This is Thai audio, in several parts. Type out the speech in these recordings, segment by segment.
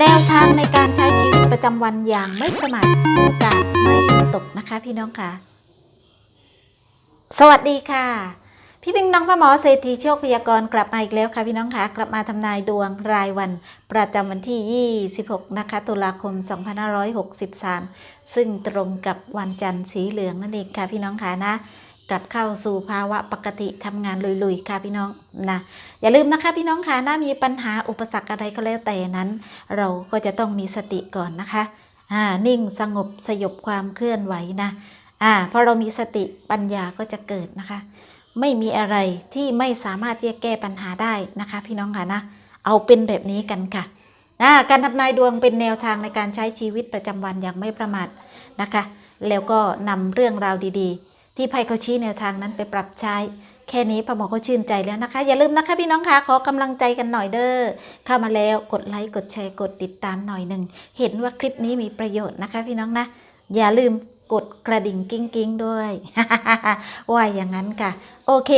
แนวทางในการใช้ชีวิตประจำวันอย่างไม่ประมาทโอกาสไม่ตกนะคะพี่น้องค่ะ สวัสดีค่ะ พี่พิงน้องพ่อหมอเศรษฐีโชคพยากรณ์กลับมาอีกแล้วค่ะพี่น้องค่ะ กลับมาทำนายดวงรายวัน ประจำวันที่ 26 นะคะ ตุลาคม 2563 ซึ่งตรงกับวันจันทร์สีเหลืองนั่นเองค่ะพี่น้องค่ะนะ กลับเข้าสู่ภาวะปกติทำงานลุยๆ ค่ะพี่น้องนะอย่าลืมนะคะพี่น้องค่ะถ้ามีปัญหาอุปสรรคอะไรก็แล้วแต่นั้น เราก็จะต้องมีสติก่อนนะคะอ่านิ่งสงบสยบความเคลื่อนไหวนะอ่าพอเรามีสติปัญญาก็จะเกิดนะคะ ไม่มีอะไรที่ไม่สามารถที่จะแก้ปัญหาได้นะคะ พี่น้องค่ะนะเอาเป็นแบบนี้กันค่ะาการทำนายดวงเป็นแนวทางในการใช้ชีวิตประจำวันอย่างไม่ประมาทนะคะ แล้วก็นำเรื่องราวดีๆ ที่ไพ่เขาชี้แนวทางนั้นไปปรับใช้ แค่นี้พ่อหมอก็ชื่นใจแล้วนะคะ อย่าลืมนะคะพี่น้องคะขอกำลังใจกันหน่อยเด้อเข้ามาแล้วกดไลค์กดแชร์กดติดตามหน่อยหนึ่งเห็นว่าคลิปนี้มีประโยชน์นะคะ พี่น้องนะอย่าลืมกดกระดิ่งกิ้งกิ้งด้วยว่าอย่างนั้นค่ะ โอเค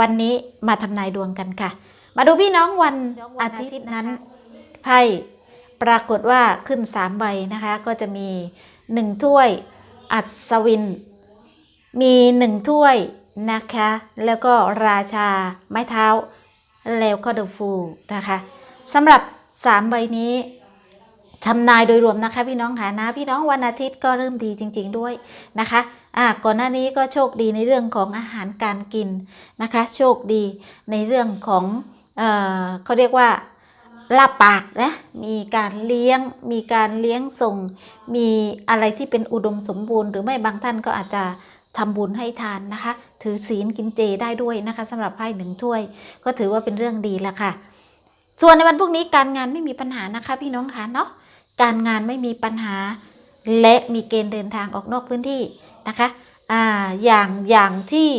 วันนี้มาทำนายดวงกันค่ะ มาดูพี่น้องวันอาทิตย์นั้นไพ่ปรากฏว่าขึ้น3ใบนะคะ ก็จะมี1ถ้วยอัศวิน มีหนึ่งถ้วยนะคะ แล้วก็ราชาไม้เท้า แล้วก็เดอะฟูนะคะสำหรับ3ใบนี้ทำนายโดยรวมนะคะ พี่น้องค่ะนะพี่น้องวันอาทิตย์ก็เริ่มดีจริง ๆด้วยนะคะอ่าก่อนหน้านี้ก็โชคดีในเรื่องของอาหารการกินนะคะ โชคดีในเรื่องของเออเขาเรียกว่าลาปากนะมีการเลี้ยง มีการเลี้ยงส่ง มีอะไรที่เป็นอุดมสมบูรณ์ หรือไม่บางท่านก็อาจจะ ทำบุญให้ทานนะคะ ถือศีลกินเจได้ด้วยนะคะสำหรับไพ่หนึ่งถ้วย ก็ถือว่าเป็นเรื่องดีละค่ะ ส่วนในวันพรุ่งนี้การงานไม่มีปัญหานะคะ พี่น้องคะเนาะการงานไม่มีปัญหา และมีเกณฑ์เดินทางออกนอกพื้นที่นะคะอ่าอย่างอย่างที่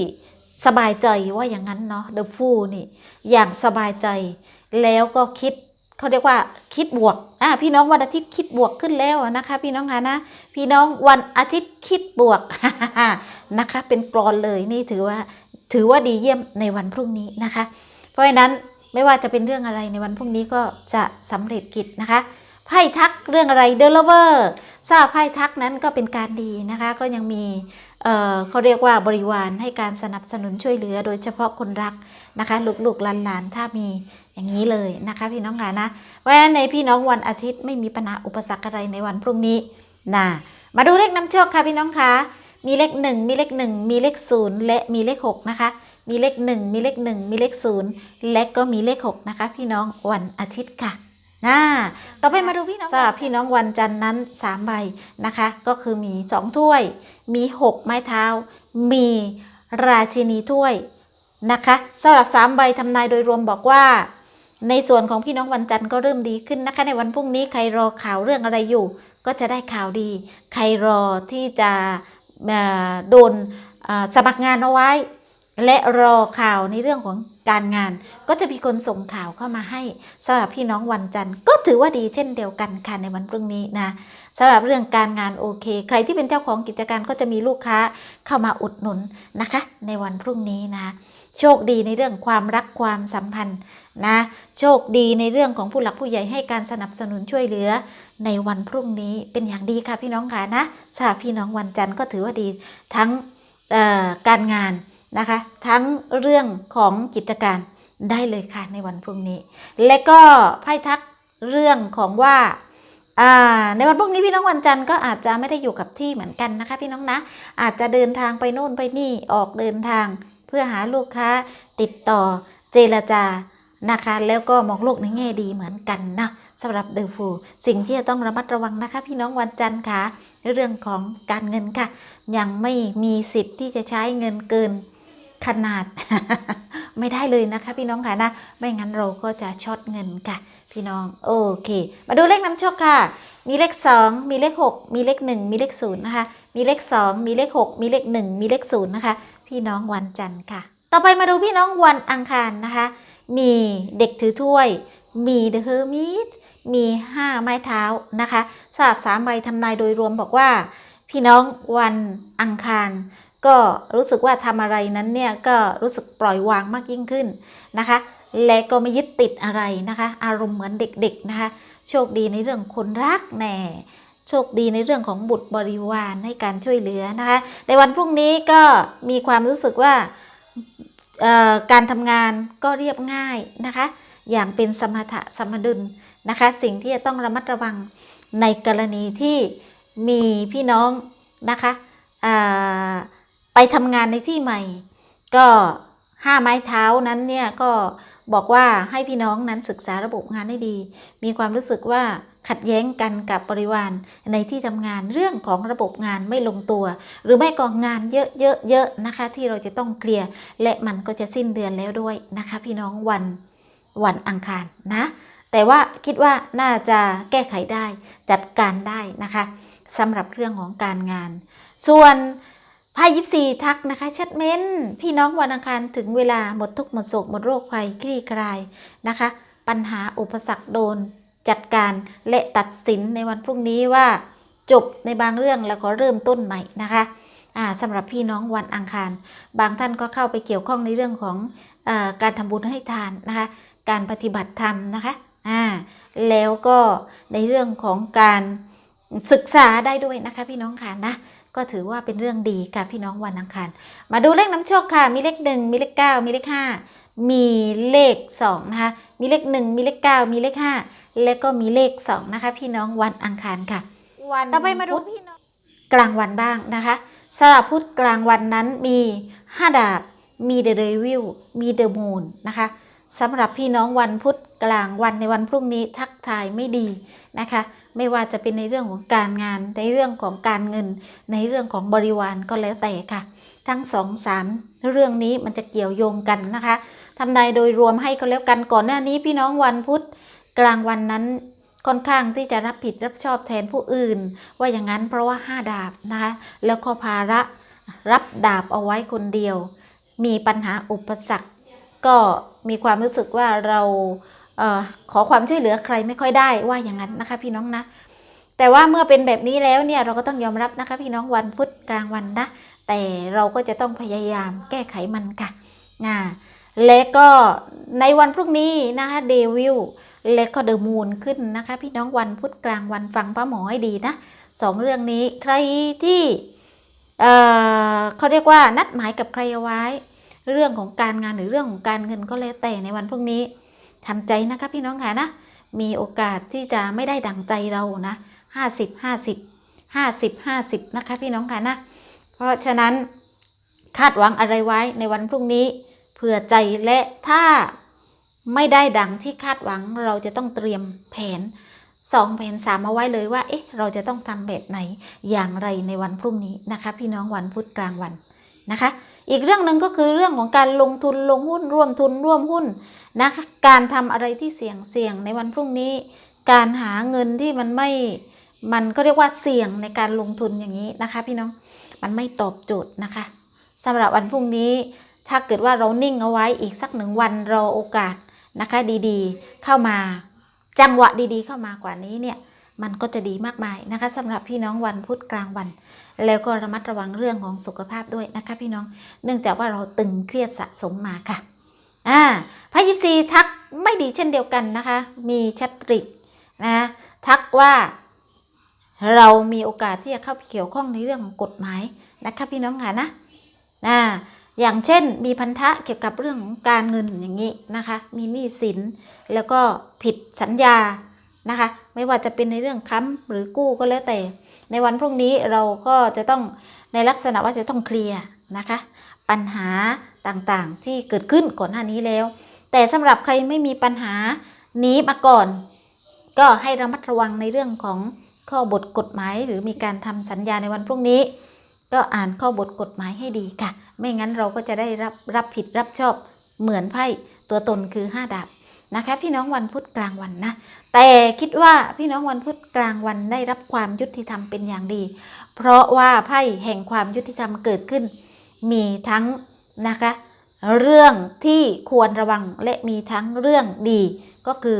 สบายใจว่าอย่างนั้นเนาะเดอะฟูนี่อย่างสบายใจแล้วก็คิด เขาเรียกว่าคิดบวกอ่าพี่น้องวันอาทิตย์คิดบวกขึ้นแล้วนะคะ พี่น้องคะนะ พี่น้องวันอาทิตย์คิดบวกนะคะ เป็นกรอนเลยนี่ถือว่าถือว่าดีเยี่ยมในวันพรุ่งนี้นะคะ เพราะฉะนั้นไม่ว่าจะเป็นเรื่องอะไรในวันพรุ่งนี้ก็จะสำเร็จกิจนะคะไพ่ทักเรื่องอะไรเดลเวอร์ทราบไพ่ทักนั้นก็เป็นการดีนะคะ ก็ยังมีเอ่อเขาเรียกว่าบริวารให้การสนับสนุนช่วยเหลือ โดยเฉพาะคนรักนะคะ ลูกๆหลานๆถ้ามี อย่างนี้เลยนะคะพี่น้องค่ะนะเพราะฉะนั้นในพี่น้องวันอาทิตย์ไม่มีปัญหาอุปสรรคอะไรในวันพรุ่งนี้นะมาดูเลขนำโชคค่ะพี่น้องคะมีเลขหนึ่งมีเลขหนึ่งมีเลขศูนย์และมีเลขหกนะคะ มีเลขหนึ่งมีเลขหนึ่งมีเลขศูนย์และก็มีเลขหกนะคะ พี่น้องวันอาทิตย์ค่ะอ่าต่อไปมาดูพี่น้องสำหรับพี่น้องวันจันทร์นั้นสามใบนะคะ ก็คือมีสองถ้วย มีหกไม้เท้า มีราชินีถ้วยนะคะสำหรับสามใบทำนายโดยรวมบอกว่า ในส่วนของพี่น้องวันจันทร์ก็เริ่มดีขึ้นนะคะ ในวันพรุ่งนี้ใครรอข่าวเรื่องอะไรอยู่ ก็จะได้ข่าวดี ใครรอที่จะโดนสมัครงานเอาไว้ และรอข่าวในเรื่องของการงาน ก็จะมีคนส่งข่าวเข้ามาให้สำหรับพี่น้องวันจันทร์ก็ถือว่าดีเช่นเดียวกันค่ะในวันพรุ่งนี้นะสำหรับเรื่องการงานโอเค ใครที่เป็นเจ้าของกิจการก็จะมีลูกค้าเข้ามาอุดหนุนนะคะ ในวันพรุ่งนี้นะ โชคดีในเรื่องความรักความสัมพันธ์ นะโชคดีในเรื่องของผู้หลักผู้ใหญ่ให้การสนับสนุนช่วยเหลือ ในวันพรุ่งนี้เป็นอย่างดีค่ะพี่น้องค่ะนะสำหรับพี่น้องวันจันทร์ก็ถือว่าดีทั้งการงานนะคะ ทั้งเรื่องของกิจการได้เลยค่ะในวันพรุ่งนี้ และก็ไพ่ทักเรื่องของว่าในวันพรุ่งนี้พี่น้องวันจันทร์ก็อาจจะไม่ได้อยู่กับที่เหมือนกันนะคะ พี่น้องนะ อาจจะเดินทางไปโน่นไปนี่ออกเดินทาง เพื่อหาลูกค้าติดต่อเจรจา นะคะ แล้วก็มองโลกในแง่ดีเหมือนกันนะสำหรับเดอฟูสิ่งที่จะต้องระมัดระวังนะคะ พี่น้องวันจันทร์ค่ะในเรื่องของการเงินค่ะ ยังไม่มีสิทธิ์ที่จะใช้เงินเกินขนาด ไม่ได้เลยนะคะ พี่น้องค่ะนะ ไม่งั้นเราก็จะช็อตเงินค่ะ พี่น้องโอเค มาดูเลขนำโชคค่ะ มีเลข 2 มีเลข 6 มีเลข 1 มีเลข0นะคะ มีเลข 2 มีเลข 6 มีเลข 1 มีเลข0นะคะ พี่น้องวันจันทร์ค่ะ ต่อไปมาดูพี่น้องวันอังคารนะคะ มีเด็กถือถ้วย มีเดอะเฮอร์มิทมี 5 ไม้เท้านะคะสำหรับสามใบทำนายโดยรวมบอกว่า พี่น้องวันอังคาร ก็รู้สึกว่าทำอะไรนั้นเนี่ยก็รู้สึกปล่อยวางมากยิ่งขึ้นนะคะ และก็ไม่ยึดติดอะไรนะคะ อารมณ์เหมือนเด็กๆนะคะ โชคดีในเรื่องคนรักแน่โชคดีในเรื่องของบุตรบริวารให้การช่วยเหลือนะคะ ในวันพรุ่งนี้ก็มีความรู้สึกว่า การทำงานก็เรียบง่ายนะคะ อย่างเป็นสมถะสมดุลนะคะ สิ่งที่จะต้องระมัดระวังในกรณีที่มีพี่น้องนะคะไปทำงานในที่ใหม่ ก็ห้าไม้เท้านั้นเนี่ยก็บอกว่าให้พี่น้องนั้นศึกษาระบบงานให้ดี มีความรู้สึกว่า ขัดแย้งกันกับบริวารในที่ทำงานเรื่องของระบบงานไม่ลงตัว หรือไม่ก็งานเยอะๆๆนะคะ ที่เราจะต้องเคลียร์และมันก็จะสิ้นเดือนแล้วด้วยนะคะ พี่น้องวันวันอังคารนะ แต่ว่าคิดว่าน่าจะแก้ไขได้จัดการได้นะคะสำหรับเรื่องของการงาน ส่วนไพ่ยิปซีทักนะคะชัดเม้น พี่น้องวันอังคารถึงเวลาหมดทุกหมดโศกหมดโรคภัยคลี่คลายนะคะ ปัญหาอุปสรรคโดน จัดการและตัดสินในวันพรุ่งนี้ว่า จบในบางเรื่องแล้วก็เริ่มต้นใหม่นะคะสำหรับพี่น้องวันอังคาร บางท่านก็เข้าไปเกี่ยวข้องในเรื่องของอการทำบุญให้ทานนะคะ การปฏิบัติธรรมนะคะแล้วก็ในเรื่องของการศึกษาได้ด้วยนะคะพี่น้องค่ะนะก็ถือว่าเป็นเรื่องดีค่ะพี่น้องวันอังคาร มาดูเลขน้ำโชคค่ะ มีเลขหนึ่งมีเลขเก้ามีเลขห้ามีเลขสองนะคะ มีเลขหนึ่งมีเลขเก้ามีเลขห้า และก็มีเลขสองนะคะ พี่น้องวันอังคารค่ะ วันต่อไปมาดูพี่น้องกลางวันบ้างนะคะสำหรับพุธกลางวันนั้นมีห้าดาบ มีเดอะเรวิลมีเดอะมูนนะคะสำหรับพี่น้องวันพุธกลางวันในวันพรุ่งนี้ทักทายไม่ดีนะคะ ไม่ว่าจะเป็นในเรื่องของการงาน ในเรื่องของการเงิน ในเรื่องของบริวารก็แล้วแต่ค่ะ ทั้งสองสามเรื่องนี้มันจะเกี่ยวโยงกันนะคะทำนายโดยรวมให้ก็แล้วกันก่อนหน้านี้พี่น้องวันพุธ กลางวันนั้นค่อนข้างที่จะรับผิดรับชอบแทนผู้อื่น ว่าอย่างนั้นเพราะว่าห้าดาบนะคะแล้วก็ภาระรับดาบเอาไว้คนเดียว มีปัญหาอุปสรรค ก็มีความรู้สึกว่าเราเออขอความช่วยเหลือใครไม่ค่อยได้ว่าอย่างนั้นนะคะพี่น้องนะแต่ว่าเมื่อเป็นแบบนี้แล้วเนี่ยเราก็ต้องยอมรับนะคะพี่น้องวันพุธกลางวันนะแต่เราก็จะต้องพยายามแก้ไขมันค่ะอ่าและก็ในวันพรุ่งนี้นะคะเดวิล และก็เดอะมูนขึ้นนะคะ พี่น้องวันพุธกลางวันฟังป้าหมอให้ดีนะสองเรื่องนี้ใครที่เออเขาเรียกว่านัดหมายกับใครเอาไว้ เรื่องของการงานหรือเรื่องของการเงินก็แล้วแต่ในวันพรุ่งนี้ทำใจนะคะพี่น้องค่ะนะมีโอกาสที่จะไม่ได้ดังใจเรานะห้าสิบห้าสิบห้าสิบห้าสิบนะคะพี่น้องค่ะนะเพราะฉะนั้นคาดหวังอะไรไว้ในวันพรุ่งนี้ เผื่อใจและถ้า ไม่ได้ดังที่คาดหวังเราจะต้องเตรียมแผนสองแผนสามเอาไว้เลยว่า เอ๊ะ เราจะต้องทำแบบไหนอย่างไรในวันพรุ่งนี้นะคะ พี่น้องวันพุธกลางวันนะคะ อีกเรื่องหนึ่งก็คือเรื่องของการลงทุนลงหุ้นร่วมทุนร่วมหุ้นนะคะ การทำอะไรที่เสี่ยงเสี่ยงในวันพรุ่งนี้ การหาเงินที่มันไม่ มันก็เรียกว่าเสี่ยงในการลงทุนอย่างนี้นะคะ พี่น้อง มันไม่ตอบโจทย์นะคะสำหรับวันพรุ่งนี้ ถ้าเกิดว่าเรานิ่งเอาไว้อีกสักหนึ่งวันรอโอกาส นะคะดีๆเข้ามาจังหวะดีๆ เข้ามากว่านี้เนี่ยมันก็จะดีมากมายนะคะสำหรับพี่น้องวันพุธกลางวัน แล้วก็ระมัดระวังเรื่องของสุขภาพด้วยนะคะพี่น้องเนื่องจากว่าเราตึงเครียดสะสมมาค่ะอ่าพระยิปซีทักไม่ดีเช่นเดียวกันนะคะ มีชัตริกนะทักว่าเรามีโอกาสที่จะเข้าเกี่ยวข้องในเรื่องของกฎหมายนะคะพี่น้องค่ะนะอ่า อย่างเช่น มีพันธะเกี่ยวกับเรื่องของการเงินอย่างนี้นะคะ มีหนี้สินแล้วก็ผิดสัญญานะคะ ไม่ว่าจะเป็นในเรื่องค้ำหรือกู้ก็แล้วแต่ ในวันพรุ่งนี้เราก็จะต้องในลักษณะว่าจะต้องเคลียร์นะคะ ปัญหาต่างๆที่เกิดขึ้นก่อนหน้านี้แล้ว แต่สำหรับใครไม่มีปัญหานี้มาก่อน ก็ให้ระมัดระวังในเรื่องของข้อบทกฎหมาย หรือมีการทำสัญญาในวันพรุ่งนี้ ก็อ่านข้อบทกฎหมายให้ดีค่ะ ไม่งั้นเราก็จะได้รับรับผิดรับชอบเหมือนไพ่ตัวตนคือห้าดาบนะคะพี่น้องวันพุธกลางวันนะ แต่คิดว่าพี่น้องวันพุธกลางวันได้รับความยุติธรรมเป็นอย่างดี เพราะว่าไพ่แห่งความยุติธรรมเกิดขึ้น มีทั้งนะคะเรื่องที่ควรระวังและมีทั้งเรื่องดี ก็คือ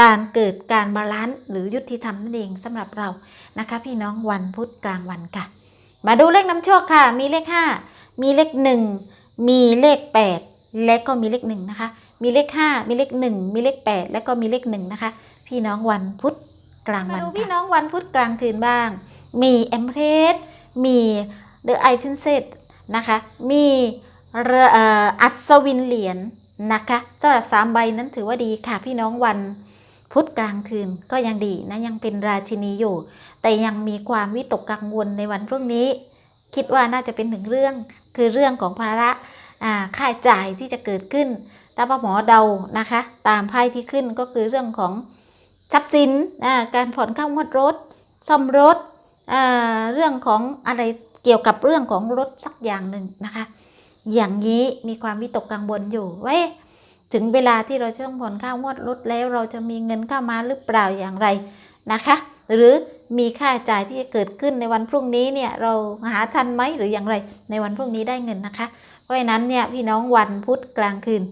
การเกิดการบาลานซ์หรือยุติธรรมนั่นเองสำหรับเรานะคะ พี่น้องวันพุธกลางวันค่ะ มาดูเลขน้ำโชคค่ะ มีเลข 5 มีเลข 1 มีเลข 8 และก็มีเลข1นะคะ มีเลข 5 มีเลข 1 มีเลข 8 และก็มีเลข1นะคะ พี่น้องวันพุธกลางวันมาดูพี่น้องวันพุธกลางคืนบ้าง มีเอมเพรสมีเดอะไอพินเซตนะคะ มีอัศวินเหรียญนะคะสำหรับสามใบนั้นถือว่าดีค่ะพี่น้องวัน พุธกลางคืนก็ยังดีนะยังเป็นราชินีอยู่ แต่ยังมีความวิตกกังวลในวันพรุ่งนี้ คิดว่าน่าจะเป็นหนึ่งเรื่องคือเรื่องของภาระค่าจ่ายที่จะเกิดขึ้นตามหมอเดานะคะ ตามไพ่ที่ขึ้นก็คือเรื่องของทรัพย์สินการผ่อนค่างวดรถ ซ่อมรถเรื่องของอะไรเกี่ยวกับเรื่องของรถสักอย่างหนึ่งนะคะ อย่างนี้มีความวิตกกังวลอยู่เว้ย ถึงเวลาที่เราจะต้องผ่อนค่างวดรถแล้วเราจะมีเงินเข้ามาหรือเปล่าอย่างไรนะคะ หรือมีค่าใช้จ่ายที่จะเกิดขึ้นในวันพรุ่งนี้เนี่ยเราหาทันไหมหรืออย่างไร ในวันพรุ่งนี้ได้เงินนะคะ เพราะฉะนั้นเนี่ยพี่น้องวันพุธกลางคืน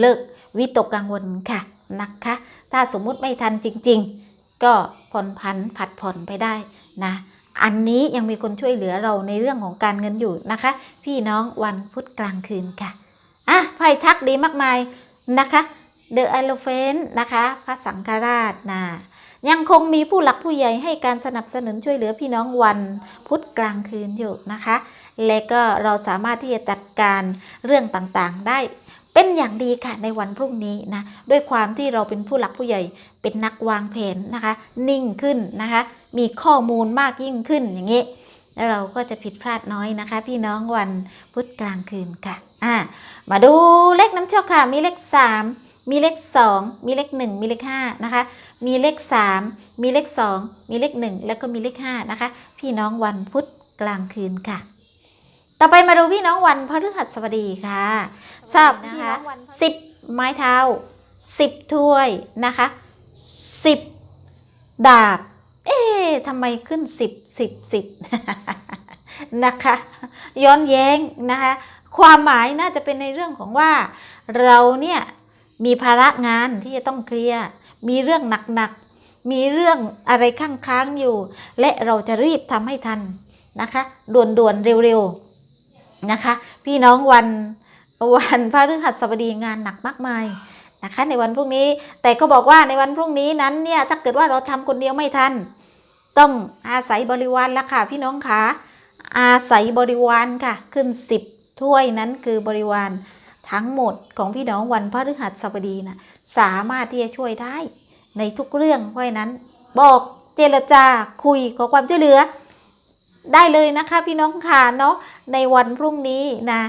เลิกวิตกกังวลค่ะนะคะ ถ้าสมมุติไม่ทันจริง ๆ ก็ผ่อนผันผัดผ่อนไปได้นะอันนี้ยังมีคนช่วยเหลือเราในเรื่องของการเงินอยู่นะคะ พี่น้องวันพุธกลางคืนค่ะ อะไพ่ทักดีมากมายนะคะเดอะไอโลเฟนนะคะพระสังฆราชนะยังคงมีผู้หลักผู้ใหญ่ให้การสนับสนุนช่วยเหลือพี่น้องวันพุธกลางคืนอยู่นะคะ และก็เราสามารถที่จะจัดการเรื่องต่างๆได้เป็นอย่างดีค่ะในวันพรุ่งนี้นะด้วยความที่เราเป็นผู้หลักผู้ใหญ่เป็นนักวางแผนนะคะ นิ่งขึ้นนะคะ มีข้อมูลมากยิ่งขึ้นอย่างนี้แล้วเราก็จะผิดพลาดน้อยนะคะ พี่น้องวันพุธกลางคืนค่ะ อ่ามาดูเลขน้ำโชคค่ะ มีเลข 3 มีเลข 2 มีเลข 1 มีเลข5นะคะ มีเลข 3 มีเลข 2 มีเลข 1 แล้วก็มีเลข5นะคะ พี่น้องวันพุธกลางคืนค่ะ ต่อไปมาดูพี่น้องวันพฤหัสบดีค่ะทราบนะคะสิบไม้เท้าสิบถ้วยนะคะสิบดาบ เอ๊ะทำไมขึ้นสิบสิบสิบนะคะ ย้อนแย้งนะคะ ความหมายน่าจะเป็นในเรื่องของว่า เราเนี่ยมีภาระงานที่จะต้องเคลียร์มีเรื่องหนักๆ มีเรื่องอะไรข้างค้างอยู่ และเราจะรีบทำให้ทันนะคะด่วนๆเร็วๆนะคะ พี่น้องวันวันพระฤหัสบดีงานหนักมากมายนะคะในวันพรุ่งนี้แต่ก็บอกว่าในวันพรุ่งนี้นั้นเนี่ยถ้าเกิดว่าเราทำคนเดียวไม่ทัน ต้องอาศัยบริวารละค่ะพี่น้องคะอาศัยบริวารค่ะขึ้นสิบ ถ้วยนั้นคือบริวารทั้งหมดของพี่น้องวันพฤหัสบดีนะสามารถที่จะช่วยได้ ในทุกเรื่องเพราะนั้น บอกเจรจาคุยขอความช่วยเหลือ ได้เลยนะคะพี่น้องค่ะเนาะในวันพรุ่งนี้นะ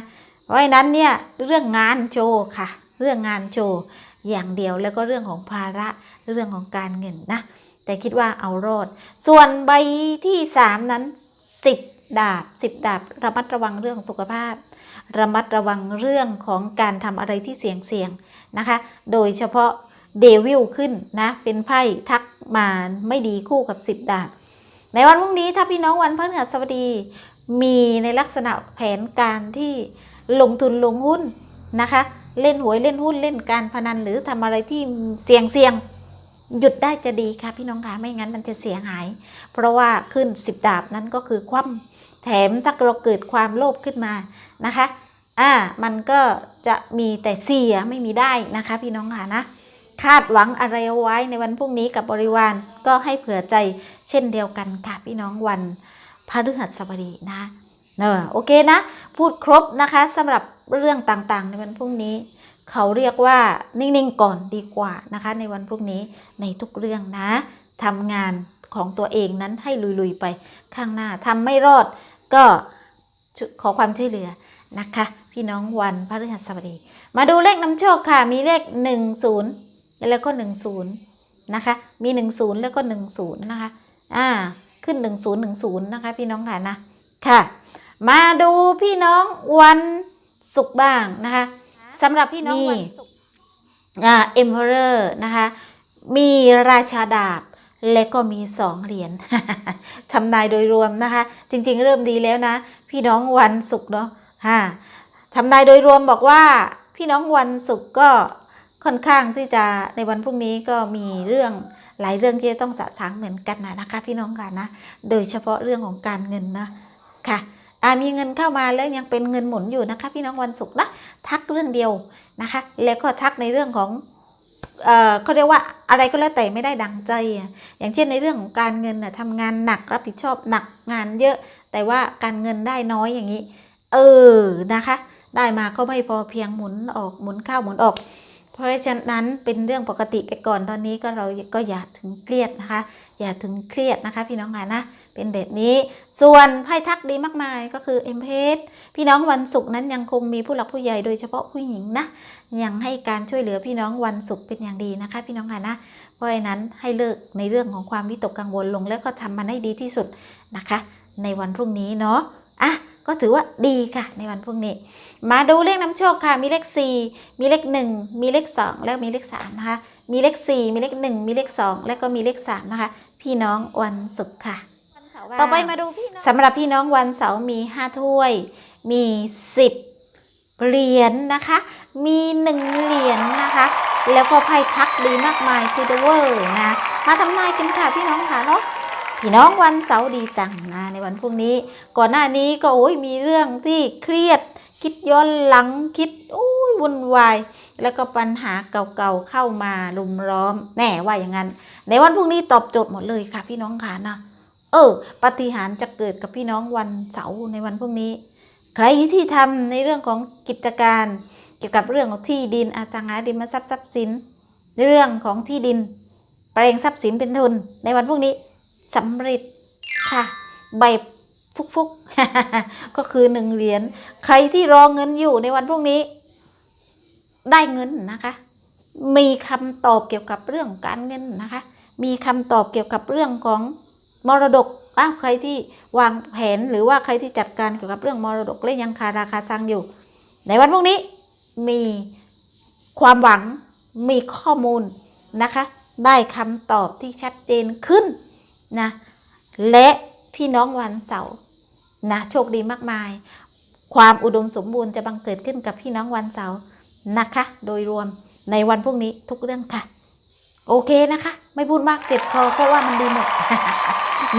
เพราะนั้นเนี่ยเรื่องงานโชว์ค่ะ เรื่องงานโชว์อย่างเดียวแล้วก็เรื่องของภาระเรื่องของการเงินนะแต่คิดว่าเอารอด ส่วนใบที่ 3 นั้น 10 ดาบ 10 ดาบระมัดระวังเรื่องสุขภาพ ระมัดระวังเรื่องของการทำอะไรที่เสี่ยงเสี่ยงๆนะคะ โดยเฉพาะเดวิลขึ้นนะ เป็นไพ่ทักมาไม่ดีคู่กับ 10 ดาบ ในวันพรุ่งนี้ถ้าพี่น้องวันพฤหัสบดีมีในลักษณะแผนการที่ลงทุนลงหุ้นนะคะ เล่นหวยเล่นหุ้นเล่นการพนันหรือทำอะไรที่เสี่ยงเสี่ยงๆหยุดได้จะดีค่ะพี่น้องคะไม่งั้นมันจะเสียหาย เพราะว่าขึ้นสิบดาบนั้นก็คือคว่ำ แถมถ้าเราเกิดความโลภขึ้นมานะคะอ่ามันก็จะมีแต่เสียไม่มีได้นะคะ พี่น้องค่ะนะคาดหวังอะไรเอาไว้ในวันพรุ่งนี้กับบริวารก็ให้เผื่อใจเช่นเดียวกันค่ะพี่น้องวันพฤหัสบดีนะเออโอเคนะ พูดครบนะคะสำหรับเรื่องต่างๆ ในวันพรุ่งนี้ เขาเรียกว่านิ่งๆก่อนดีกว่านะคะ ในวันพรุ่งนี้ในทุกเรื่องนะทำงานของตัวเองนั้นให้ลุยๆไปข้างหน้าทำไม่รอด ก็ขอความช่วยเหลือนะคะ พี่น้องวันพฤหัสบดี มาดูเลขน้ำโชคค่ะ มีเลข 10 แล้วก็ 10 นะคะ มี 10 แล้วก็ 10 นะคะ อ่า ขึ้น 1010 นะคะ พี่น้องค่ะนะ ค่ะ มาดูพี่น้องวันศุกร์บ้างนะคะสำหรับพี่น้องวันศุกร์อ่า Emperor นะคะ มีราชาดาบ และก็มีสองเหรียญทำนายโดยรวมนะคะ จริงๆ เริ่มดีแล้วนะ พี่น้องวันศุกร์เนาะฮะทำนายโดยรวมบอกว่า พี่น้องวันศุกร์ก็ค่อนข้างที่จะในวันพรุ่งนี้ก็มีเรื่องหลายเรื่องที่จะต้องสะสางเหมือนกันนะนะคะ พี่น้องกันนะ โดยเฉพาะเรื่องของการเงินนะค่ะอามีเงินเข้ามาแล้วยังเป็นเงินหมุนอยู่นะคะ พี่น้องวันศุกร์นะทักเรื่องเดียวนะคะ แล้วก็ทักในเรื่องของ เขาเรียกว่าอะไรก็แล้วแต่ไม่ได้ดังใจอะอย่างเช่นในเรื่องของการเงินน่ะทำงานหนักรับผิดชอบหนักงานเยอะ แต่ว่าการเงินได้น้อยอย่างนี้ เออนะคะ ได้มาก็ไม่พอเพียงหมุนออกหมุนเข้าหมุนออก เพราะฉะนั้นเป็นเรื่องปกติไปก่อนตอนนี้ก็เราก็อย่าถึงเครียดนะคะ อย่าถึงเครียดนะคะ พี่น้องค่ะนะ เป็นแบบนี้ ส่วนไพ่ทักดีมากมายก็คือเอ็มเพสพี่น้องวันศุกร์นั้นยังคงมีผู้หลักผู้ใหญ่โดยเฉพาะผู้หญิงนะยังให้การช่วยเหลือพี่น้องวันศุกร์เป็นอย่างดีนะคะ พี่น้องค่ะนะเพราะฉะนั้นให้เลิกในเรื่องของความวิตกกังวลลงแล้วก็ทำมันให้ดีที่สุดนะคะ ในวันพรุ่งนี้เนาะอะก็ถือว่าดีค่ะในวันพรุ่งนี้ มาดูเลขน้ำโชคค่ะ มีเลข 4 มีเลข 1 มีเลข 2 แล้วมีเลข3นะคะมีเลข 4 มีเลข 1 มีเลข 2 แล้วก็มีเลข3นะคะพี่น้องวันศุกร์ค่ะ ต่อไปมาดูพี่น้องสำหรับพี่น้องวันเสาร์มี 5 ถ้วย มี 10 เหรียญนะคะ มี 1 เหรียญนะคะ แล้วก็ไพ่ทักดีมากมายคือเดเวอร์นะ มาทำนายกันค่ะพี่น้องค่ะเนาะพี่น้องวันเสาร์ดีจังนะในวันพรุ่งนี้ ก่อนหน้านี้ก็โอ้ยมีเรื่องที่เครียด คิดย้อนหลังคิดโอ้ยวุ่นวาย แล้วก็ปัญหาเก่าๆเข้ามาลุมล้อม แน่ว่าอย่างนั้น ในวันพรุ่งนี้ตอบโจทย์หมดเลยค่ะพี่น้องค่ะนะ เออปฏิหารจะเกิดกับพี่น้องวันเสาร์ในวันพรุ่งนี้ ใครที่ทำในเรื่องของกิจการ เกี่ยวกับเรื่องของที่ดินอสังหาริมทรัพย์ทรัพย์สิน ในเรื่องของที่ดินแปลงทรัพย์สินเป็นทุน ในวันพรุ่งนี้สำเร็จค่ะ ใบฟุกๆ ก็คือหนึ่งเหรียญใครที่รอเงินอยู่ในวันพรุ่งนี้ ได้เงินนะคะ มีคำตอบเกี่ยวกับเรื่องการเงินนะคะ มีคำตอบเกี่ยวกับเรื่องของ มรดกอ้าวใครที่วางแผนหรือว่าใครที่จัดการเกี่ยวกับเรื่องมรดกและยังคาราคาซังอยู่ ในวันพรุ่งนี้มีความหวังมีข้อมูลนะคะ ได้คำตอบที่ชัดเจนขึ้นนะและพี่น้องวันเสาร์นะโชคดีมากมาย ความอุดมสมบูรณ์จะบังเกิดขึ้นกับพี่น้องวันเสาร์นะคะ โดยรวมในวันพรุ่งนี้ทุกเรื่องค่ะ โอเคนะคะ ไม่พูดมากเจ็บคอเพราะว่ามันดีหมด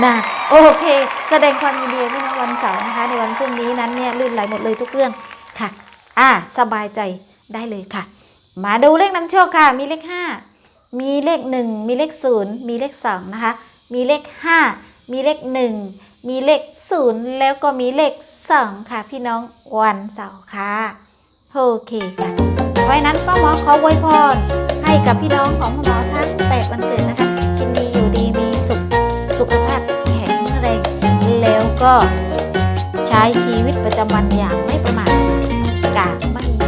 นะโอเค แสดงความยินดีกับพี่น้องวันเสาร์นะคะ ในวันพรุ่งนี้นั้นเนี่ยลื่นไหลหมดเลยทุกเรื่องค่ะ อ่าสบายใจได้เลยค่ะ มาดูเลขนำโชคค่ะ มีเลข 5 มีเลข 1 มีเลข 0 มีเลข 2 นะคะ มีเลข 5 มีเลข 1 มีเลข 0 แล้วก็มีเลข 2 ค่ะ พี่น้องวันเสาร์ค่ะโอเคค่ะเพราะนั้นป้าหมอขออวยพรให้กับพี่น้องของพ่อหมอทั้ง8วันเกิดนะคะ ก็ใช้ชีวิตประจำวันอย่างไม่ประมาทการไม่